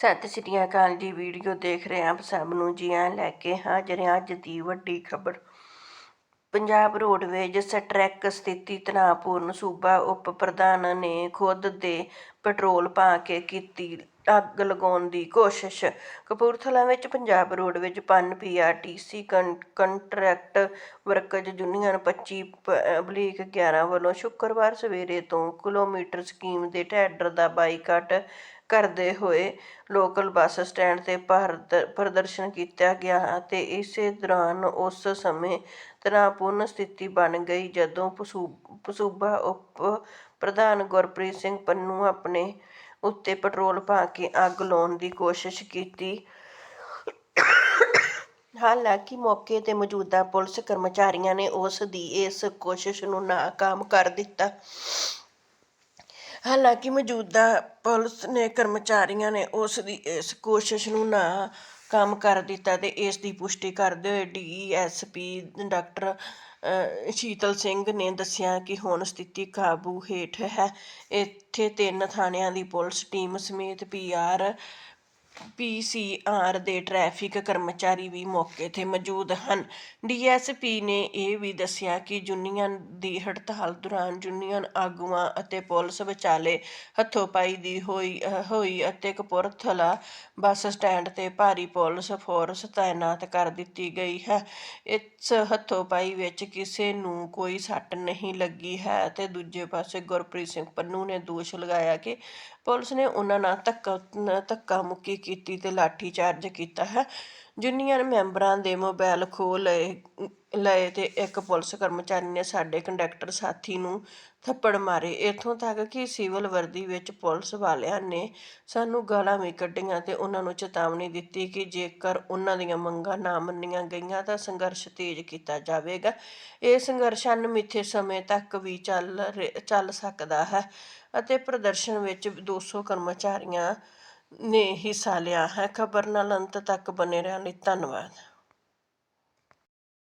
ਸਤਿ ਸ਼੍ਰੀ ਅਕਾਲ ਜੀ ਵੀਡੀਓ ਦੇਖ ਰਹੇ ਆਪ ਸਭ ਨੂੰ ਜੀ ਆਇਆਂ ਲੈ ਕੇ ਹਾਜ਼ਰ ਹਾਂ ਅੱਜ ਦੀ ਵੱਡੀ ਖਬਰ। ਪੰਜਾਬ ਰੋਡਵੇਜ ਸਟ੍ਰੈਕ ਸਥਿਤੀ ਤਣਾਅਪੂਰਨ, ਸੂਬਾ ਉਪ ਪ੍ਰਧਾਨ ਨੇ ਖੁਦ ਦੇ ਪੈਟਰੋਲ ਪਾ ਕੇ ਕੀਤੀ ਅੱਗ ਲਗਾਉਣ ਦੀ ਕੋਸ਼ਿਸ਼। ਕਪੂਰਥਲਾ ਵਿੱਚ ਪੰਜਾਬ ਰੋਡਵੇਜ ਪਨ ਪੀਆਰਟੀਸੀ ਕੰਟਰੈਕਟ ਵਰਕਰਜ਼ ਯੂਨੀਅਨ 25 ਬਲੀਕ 11 ਵੱਲੋਂ ਸ਼ੁੱਕਰਵਾਰ ਸਵੇਰੇ ਤੋਂ ਕਿਲੋਮੀਟਰ ਸਕੀਮ ਦੇ ਟੈਂਡਰ ਦਾ ਬਾਈਕਾਟ ਕਰਦੇ ਹੋਏ ਲੋਕਲ ਬੱਸ ਸਟੈਂਡ ਤੇ ਪ੍ਰਦਰਸ਼ਨ ਕੀਤਾ ਗਿਆ ਅਤੇ ਇਸੇ ਦੌਰਾਨ ਉਸ ਸਮੇਂ ਤਣਾਅਪੂਰਨ ਸਥਿਤੀ ਬਣ ਗਈ ਜਦੋਂ ਸੂਬਾ ਉਪ ਪ੍ਰਧਾਨ ਗੁਰਪ੍ਰੀਤ ਸਿੰਘ ਪੰਨੂ ਆਪਣੇ ਉੱਤੇ ਪੈਟਰੋਲ ਪਾ ਕੇ ਅੱਗ ਲਾਉਣ ਦੀ ਕੋਸ਼ਿਸ਼ ਕੀਤੀ। ਹਾਲਾਂਕਿ ਮੌਕੇ ਤੇ ਮੌਜੂਦਾ ਪੁਲਿਸ ਕਰਮਚਾਰੀਆਂ ਨੇ ਉਸ ਦੀ ਇਸ ਕੋਸ਼ਿਸ਼ ਨੂੰ ਨਾਕਾਮ ਕਰ ਦਿੱਤਾ। ਹਾਲਾਂਕਿ ਮੌਜੂਦਾ ਪੁਲਿਸ ਨੇ ਕਰਮਚਾਰੀਆਂ ਨੇ ਉਸ ਦੀ, ਇਸ ਕੋਸ਼ਿਸ਼ ਨੂੰ ਨਾਕਾਮ ਕਰ ਦਿੱਤਾ ਅਤੇ ਇਸ ਦੀ ਪੁਸ਼ਟੀ ਕਰਦੇ ਹੋਏ ਡੀਐਸਪੀ ਡਾਕਟਰ ਸ਼ੀਤਲ ਸਿੰਘ ਨੇ ਦੱਸਿਆ ਕਿ ਹੁਣ ਸਥਿਤੀ ਕਾਬੂ ਹੇਠ ਹੈ। ਇੱਥੇ ਤਿੰਨ ਥਾਣਿਆਂ ਦੀ ਪੁਲਿਸ ਟੀਮ ਸਮੇਤ ਪੀਆਰ ਪੀਸੀਆਰ ਦੇ ਟ੍ਰੈਫਿਕ ਕਰਮਚਾਰੀ ਵੀ ਮੌਕੇ 'ਤੇ ਮੌਜੂਦ ਹਨ। ਡੀਐਸਪੀ ਨੇ ਇਹ ਵੀ ਦੱਸਿਆ ਕਿ ਯੂਨੀਅਨ ਦੀ ਹੜਤਾਲ ਦੌਰਾਨ ਯੂਨੀਅਨ ਆਗੂਆਂ ਅਤੇ ਪੁਲਿਸ ਵਿਚਾਲੇ ਹੱਥੋਂਪਾਈ ਦੀ ਹੋਈ ਹੋਈ ਅਤੇ ਕਪੂਰਥਲਾ ਬੱਸ ਸਟੈਂਡ 'ਤੇ ਭਾਰੀ ਪੁਲਿਸ ਫੋਰਸ ਤਾਇਨਾਤ ਕਰ ਦਿੱਤੀ ਗਈ ਹੈ। ਇਸ ਹੱਥੋਂਪਾਈ ਵਿੱਚ ਕਿਸੇ ਨੂੰ ਕੋਈ ਸੱਟ ਨਹੀਂ ਲੱਗੀ ਹੈ ਅਤੇ ਦੂਜੇ ਪਾਸੇ ਗੁਰਪ੍ਰੀਤ ਸਿੰਘ ਪੰਨੂ ਨੇ ਦੋਸ਼ ਲਗਾਇਆ ਕਿ ਪੁਲਿਸ ਨੇ ਉਹਨਾਂ ਨਾਲ ਧੱਕਾ ਧੱਕਾ ਮੁੱਕੀ ਕੀਤੀ ਤੇ ਲਾਠੀ ਚਾਰਜ ਕੀਤਾ ਹੈ। ਯੂਨੀਅਨ ਮੈਂਬਰਾਂ ਦੇ ਮੋਬਾਈਲ ਖੋ ਲਏ ਲਏ ਤੇ ਇੱਕ ਪੁਲਿਸ ਕਰਮਚਾਰੀ ਨੇ ਸਾਡੇ ਕੰਡਕਟਰ ਸਾਥੀ ਨੂੰ ਥੱਪੜ ਮਾਰੇ। ਇੱਥੋਂ ਤੱਕ ਕਿ ਸਿਵਲ ਵਰਦੀ ਵਿੱਚ ਪੁਲਿਸ ਵਾਲਿਆਂ ਨੇ ਸਾਨੂੰ ਗਾਲਾਂ ਵੀ ਕੱਢੀਆਂ ਤੇ ਉਹਨਾਂ ਨੂੰ ਚੇਤਾਵਨੀ ਦਿੱਤੀ ਕਿ ਜੇਕਰ ਉਹਨਾਂ ਦੀਆਂ ਮੰਗਾਂ ਨਾ ਮੰਨੀਆਂ ਗਈਆਂ ਤਾਂ ਸੰਘਰਸ਼ ਤੇਜ਼ ਕੀਤਾ ਜਾਵੇਗਾ। ਇਹ ਸੰਘਰਸ਼ ਅਣਮਿੱਥੇ ਸਮੇਂ ਤੱਕ ਵੀ ਚੱਲ ਚੱਲ ਸਕਦਾ ਹੈ ਅਤੇ ਪ੍ਰਦਰਸ਼ਨ ਵਿੱਚ 200 ਕਰਮਚਾਰੀਆਂ ਨੇ ਹਿੱਸਾ ਲਿਆ ਹੈ। ਖਬਰ ਨਾਲ ਅੰਤ ਤੱਕ ਬਣੇ ਰਹਿਣ ਲਈ ਧੰਨਵਾਦ।